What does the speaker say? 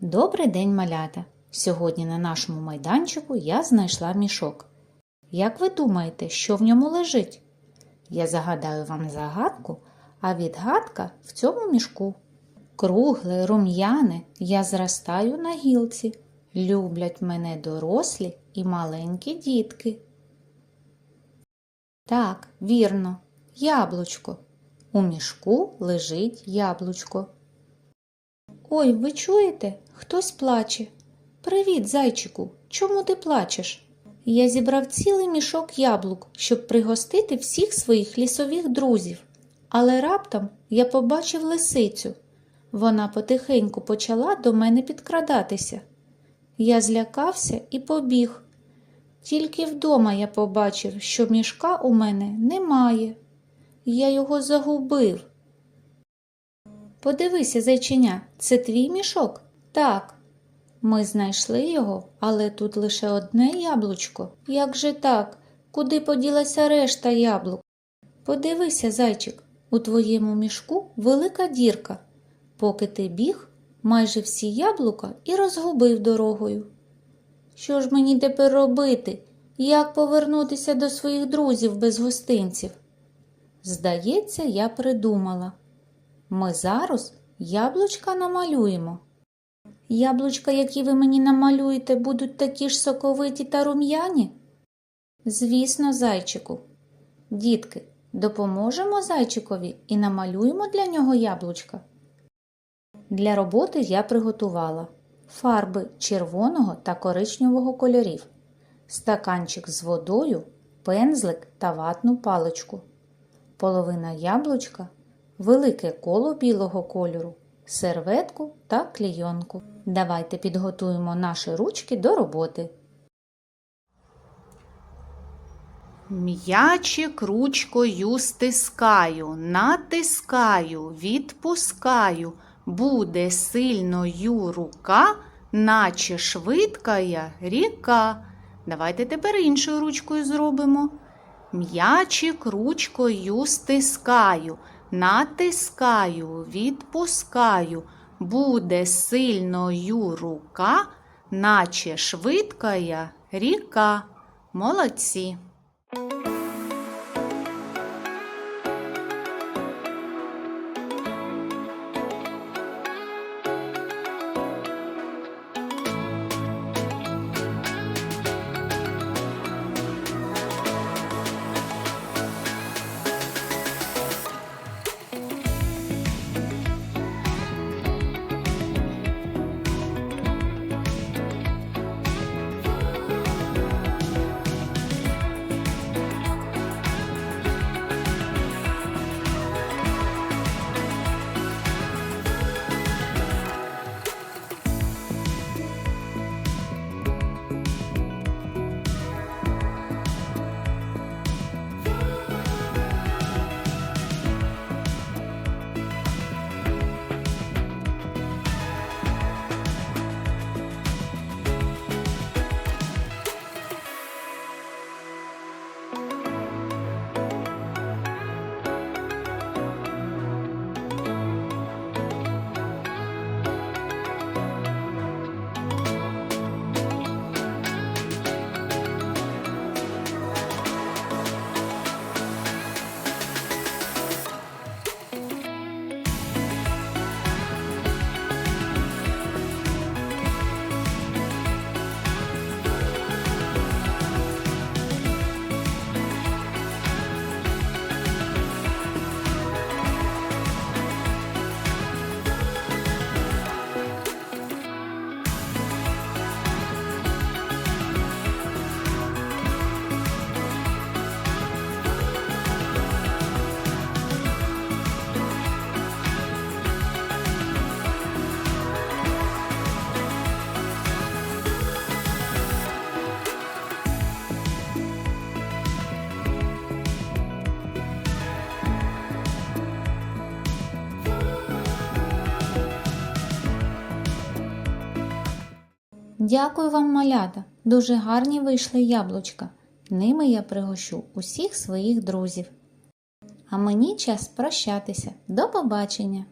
Добрий день, малята! Сьогодні на нашому майданчику я знайшла мішок. Як ви думаєте, що в ньому лежить? Я загадаю вам загадку, а відгадка в цьому мішку. Кругле, рум'яне, я зростаю на гілці. Люблять мене дорослі і маленькі дітки. Так, вірно, яблучко. У мішку лежить яблучко. Ой, ви чуєте? Хтось плаче. Привіт, зайчику. Чому ти плачеш? Я зібрав цілий мішок яблук, щоб пригостити всіх своїх лісових друзів. Але раптом я побачив лисицю. Вона потихеньку почала до мене підкрадатися. Я злякався і побіг. Тільки вдома я побачив, що мішка у мене немає. Я його загубив. Подивися, зайчиня, це твій мішок? Так. Ми знайшли його, але тут лише одне яблучко. Як же так? Куди поділася решта яблук? Подивися, зайчик, у твоєму мішку велика дірка. Поки ти біг, майже всі яблука і розгубив дорогою. Що ж мені тепер робити? Як повернутися до своїх друзів без гостинців? Здається, я придумала. Ми зараз яблучка намалюємо. Яблучка, які ви мені намалюєте, будуть такі ж соковиті та рум'яні? Звісно, зайчику. Дітки, допоможемо зайчикові і намалюємо для нього яблучка. Для роботи я приготувала фарби червоного та коричневого кольорів, стаканчик з водою, пензлик та ватну паличку, половина яблучка, велике коло білого кольору, серветку та клейонку. Давайте підготуємо наші ручки до роботи. М'ячик ручкою стискаю, натискаю, відпускаю. Буде сильною рука, наче швидкая ріка. Давайте тепер іншою ручкою зробимо. М'ячик ручкою стискаю, натискаю, відпускаю. Буде сильною рука, наче швидкая ріка. Молодці. Дякую вам, малята. Дуже гарні вийшли яблучка. Ними я пригощу усіх своїх друзів. А мені час прощатися. До побачення!